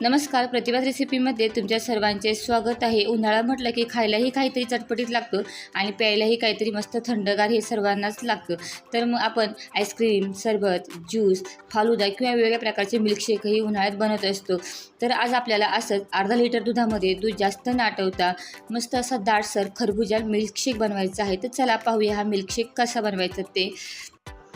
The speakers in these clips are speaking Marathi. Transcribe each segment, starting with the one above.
नमस्कार प्रतिभात रेसिपीमध्ये तुमच्या सर्वांचे स्वागत आहे. उन्हाळा म्हटलं की खायलाही काहीतरी चटपटीत लागतं आणि प्यायलाही काहीतरी मस्त थंडगार हे सर्वांनाच लागतं. तर मग आपण आईस्क्रीम सरबत ज्यूस फालुदा किंवा वेगवेगळ्या प्रकारचे मिल्कशेकही उन्हाळ्यात बनवत असतो. तर आज आपल्याला असंच अर्धा लिटर दुधामध्ये दूध जास्त नाटवता मस्त असा दाटसर खरबुजा मिल्कशेक बनवायचा आहे. तर चला पाहूया हा मिल्कशेक कसा बनवायचा ते.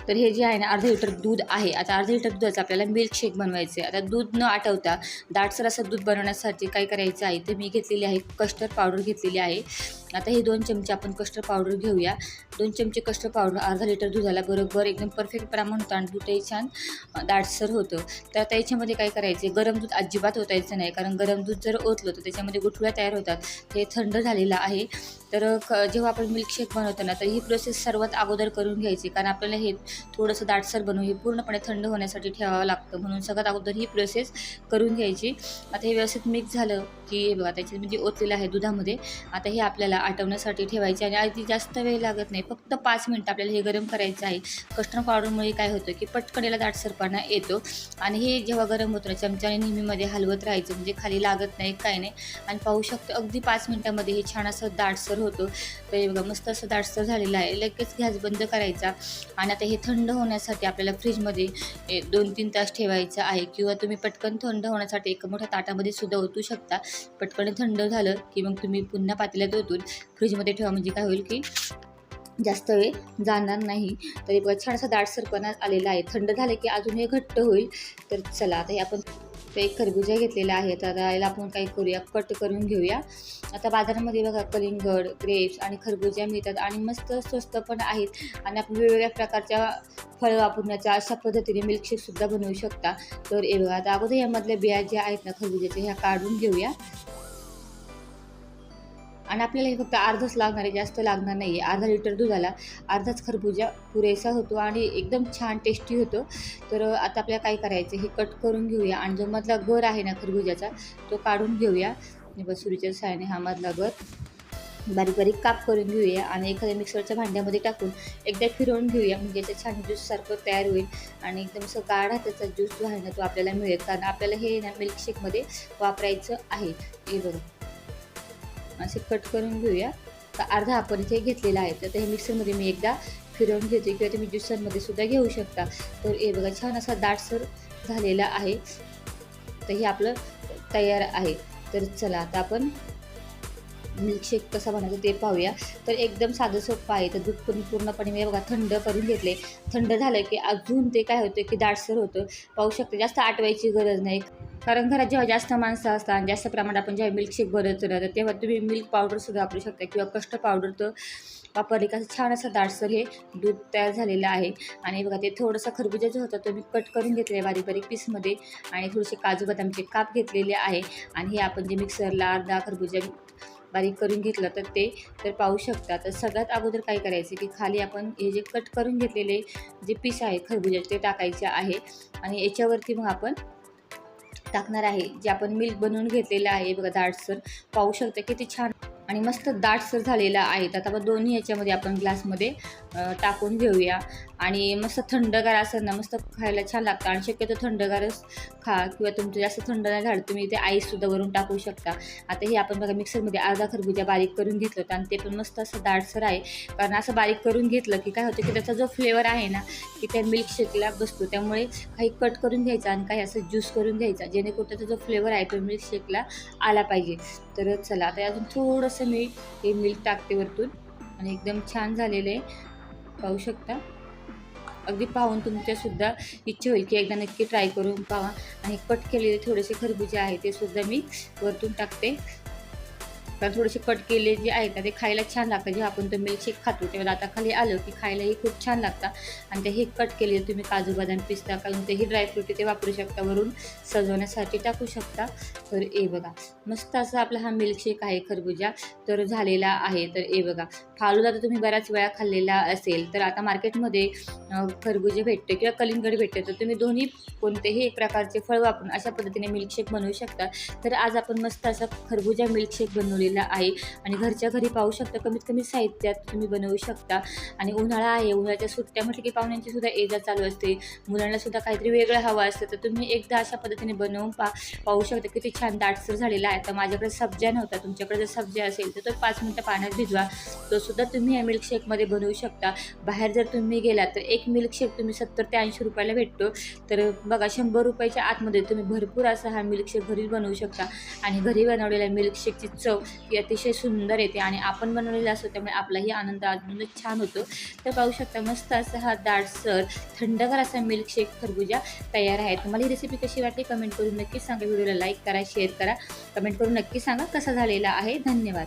तर हे जे आहे ना अर्धा लिटर दूध आहे. आता अर्धा लिटर दुधाचं आपल्याला मिल्कशेक बनवायचं आहे आता दूध न आठवता दाटसर असं दूध बनवण्यासाठी काय करायचं आहे ते मी घेतलेली आहे कस्टर्ड पावडर घेतलेली आहे. आता हे दोन चमचे आपण कस्टर्ड पावडर घेऊया. दोन चमचे कस्टर्ड पावडर अर्धा लिटर दुधाला बरोबर एकदम परफेक्ट प्रमाण होतं आणि दूधही छान दाटसर होतं. तर आता याच्यामध्ये काय करायचे गरम दूध अजिबात ओतायचं नाही कारण गरम दूध जर ओतलं तर त्याच्यामध्ये गुठळ्या तयार होतात. ते थंड झालेलं आहे. तर जेव्हा आपण मिल्कशेक बनवतो ना तर ही प्रोसेस सर्वात अगोदर करून घ्यायची कारण आपल्याला हे थोडंसं दाटसर बनवून हे पूर्णपणे थंड होण्यासाठी ठेवावं लागतं. म्हणून सगळ्यात अगोदर ही प्रोसेस करून घ्यायची. आता हे व्यवस्थित मिक्स झालं की हे बघा त्याच्यात म्हणजे ओतलेलं आहे दुधामध्ये. आता हे आपल्याला आटवण्यासाठी ठेवायचे आणि अगदी जास्त वेळ लागत नाही. फक्त पाच मिनटं आपल्याला हे गरम करायचं आहे. कस्टर्ड पावडरमुळे काय होतं की पटकन याला दाटसरपणा येतो. आणि हे जेव्हा गरम होतं चमच्याने नेहमीमध्ये हलवत राहायचं. म्हणजे खाली लागत नाही काय नाही. आणि पाहू शकतो अगदी पाच मिनटामध्ये हे छान असं दाटसर होतो. तर हे बघा मस्त असं दाटसर झालेलं आहे. लगेच गॅस बंद करायचा. आणि आता हे थंड होण्यासाठी आपल्याला फ्रीजमध्ये ए, दोन तीन तास ठेवायचं आहे. किंवा तुम्ही पटकन थंड होण्यासाठी एक मोठ्या ताटामध्ये सुद्धा ओतू शकता. पटकन थंड झालं की मग तुम्ही पुन्हा पातेल्यात ओतून फ्रीजमध्ये ठेवा म्हणजे काय होईल की जास्त वेळ जाणार नाही. तरी बघा छान असा दाटसरपणा आलेला आहे. थंड झाले की अजून हे घट्ट होईल. तर चला आता हे आपण ते एक खरबुजा घेतलेला आहे. तर याला आपण काय करूया? कट करून घेऊया. आता बाजारामध्ये बघा कलिंगड ग्रेप्स आणि खरबुजा मिळतात आणि मस्त स्वस्त पण आहेत. आणि आपण वेगवेगळ्या प्रकारच्या फळं वापरण्याच्या अशा पद्धतीने मिल्कशेकसुद्धा बनवू शकता. तर हे बघा आता अगोदर यामधल्या बिया ज्या आहेत ना खरबुजाच्या ह्या काढून घेऊया. आणि आपल्याला हे फक्त अर्धच लागणार आहे जास्त लागणार नाही आहे. अर्धा लिटर दुधाला अर्धाच खरबुजा पुरेसा होतो आणि एकदम छान टेस्टी होतो. तर आता आपल्याला काय करायचं हे कट करून घेऊया. आणि जो मधला गर आहे ना खरबुजाचा तो काढून घेऊया. बस सुरीच्या सहाय्याने हा मधला गर बारीक बारीक काप करून घेऊया आणि एखाद्या मिक्सरच्या भांड्यामध्ये टाकून एकदा फिरवून घेऊया. म्हणजे याचं छान ज्यूससारखं तयार होईल आणि एकदम असं गाढा त्याचा ज्यूस जो आहे ना तो आपल्याला मिळेल. कारण आपल्याला हे ना मिल्कशेकमध्ये वापरायचं आहे. हे बघा. असे कट करून घेऊया. तर अर्धा आपण इथे घेतलेला आहे. तर हे मिक्सरमध्ये मी एकदा फिरवून घेते किंवा तुम्ही ज्युसरमध्ये सुद्धा घेऊ शकता. तर हे बघा छान असा दाटसर झालेला आहे. तर हे आपलं तयार आहे. तर चला आता आपण मिल्कशेक कसा बनायचं ते पाहूया. तर एकदम साधं सोपं आहे. तर दूध पण पूर्णपणे मी बघा थंड करून घेतले. थंड झालं की अजून ते काय होतं की दाटसर होतं. पाहू शकते जास्त आटवायची गरज नाही. कारण घरात जेव्हा जास्त माणसं असतात आणि जास्त प्रमाणात आपण जेव्हा मिल्कशेक बनवतो ना तर तेव्हा तुम्ही मिल्क पावडरसुद्धा वापरू शकता किंवा कष्ट पावडर तर वापरले का छान असं दाटसर हे दूध तयार झालेलं आहे. आणि बघा ते थोडंसं खरबुजाचं होतं तो मी कट करून घेतलेला बारीक बारीक पीसमध्ये आणि थोडेसे काजू बदामचे काप घेतलेले आहे. आणि हे आपण जे मिक्सरला अर्धा खरबुजा बारीक करून घेतलं तर ते तर पाहू शकता. तर सगळ्यात अगोदर काय करायचं की खाली आपण हे जे कट करून घेतलेले जे पीस आहे खरबुजाचे ते टाकायचे आहे. आणि याच्यावरती मग आपण टाकणार आहे. जे आपण मिल्क बनवून घेतलेलं आहे. बघा दाटसर पाहू शकता किती छान आणि मस्त दाटसर झालेला आहे. आता आपण दोन्ही याच्यामध्ये आपण ग्लासमध्ये टाकून घेऊया. आणि मस्त थंडगार असं ना मस्त खायला छान लागतं. आणि शक्यतो थंडगारच खा किंवा तुमचं जास्त थंड नाही झालं तुम्ही ते आईससुद्धा वरून टाकू शकता. आता हे आपण बघा मिक्सरमध्ये अर्धा खरबुजा बारीक करून घेतलं होतं. आणि ते पण मस्त असं दाटसर आहे. कारण असं बारीक करून घेतलं की काय होतं की त्याचा जो फ्लेवर आहे ना की त्या मिल्कशेकला बसतो. त्यामुळे काही कट करून घ्यायचा आणि काही असं ज्यूस करून घ्यायचा. जेणेकरून त्याचा जो फ्लेवर आहे तो मिल्कशेकला आला पाहिजे. तर चला आता अजून थोडंसं मी हे मिल्क टाकते वरतून. आणि एकदम छान झालेलं आहे. पाहू शकता. अगदी पाहून तुमच्यासुद्धा इच्छा होईल की एकदा नक्की ट्राय करून पाहा. आणि कट केलेले थोडेसे खरबुजे आहे ते सुद्धा मी वरतून टाकते. कारण थोडेसे कट केले जे आहेत ना ते खायला छान लागतं. जेव्हा आपण तो मिल्कशेक खातो तेव्हा दाताखाली आलं की खायलाही खूप छान लागतं. आणि ते हे कट केले तुम्ही काजू बदाम पिस्ता कारण तेही ड्रायफ्रूट ते वापरू शकता. वरून सजवण्यासाठी टाकू शकता. तर ए बघा मस्त असा आपला हा मिल्कशेक आहे खरबुजा. तर झालेला आहे. तर ए बघा फालूदा तर तुम्ही बऱ्याच वेळा खाल्लेला असेल तर आता मार्केटमध्ये खरबुजे भेटते किंवा कलिंगड भेटते. तर तुम्ही दोन्ही कोणतेही एक प्रकारचे फळ वापरून अशा पद्धतीने मिल्कशेक बनवू शकता. तर आज आपण मस्त असा खरबुजा मिल्कशेक बनवले बनवलेला आहे. आणि घरच्या घरी पाहू शकता कमीत कमी साहित्यात तुम्ही बनवू शकता. आणि उन्हाळा आहे उन्हाळ्याच्या सुट्ट्या म्हटलं की पाहुण्यांची सुद्धा एजा चालू असते. मुलांना सुद्धा काहीतरी वेगळं हवं असतं. तर तुम्ही एकदा अशा पद्धतीने बनवून पा पाहू शकता किती छान दाटसर झालेला आहे. तर माझ्याकडे सब्जा नव्हता तुमच्याकडे जर सब्जा असेल तर तो पाच मिनटं पाण्यात भिजवा. तो सुद्धा तुम्ही या मिल्कशेकमध्ये बनवू शकता. बाहेर जर तुम्ही गेलात तर एक मिल्कशेक तुम्ही सत्तर ते ऐंशी रुपयाला भेटतो. तर बघा शंभर रुपयाच्या आतमध्ये तुम्ही भरपूर असा हा मिल्कशेक घरीच बनवू शकता. आणि घरी बनवलेल्या मिल्कशेकची चव ही अतिशय सुंदर येते आणि आपण बनवलेला असतो त्यामुळे आपलाही आनंद अजूनच छान होतो. तर पाहू शकता मस्त असा हा दाटसर थंडगार असा मिल्कशेक खरबुजा तयार आहे. तुम्हाला ही रेसिपी कशी वाटली कमेंट करून नक्की सांगा. व्हिडिओला लाईक करा शेअर करा. कमेंट करून नक्की सांगा कसा झालेला आहे. धन्यवाद.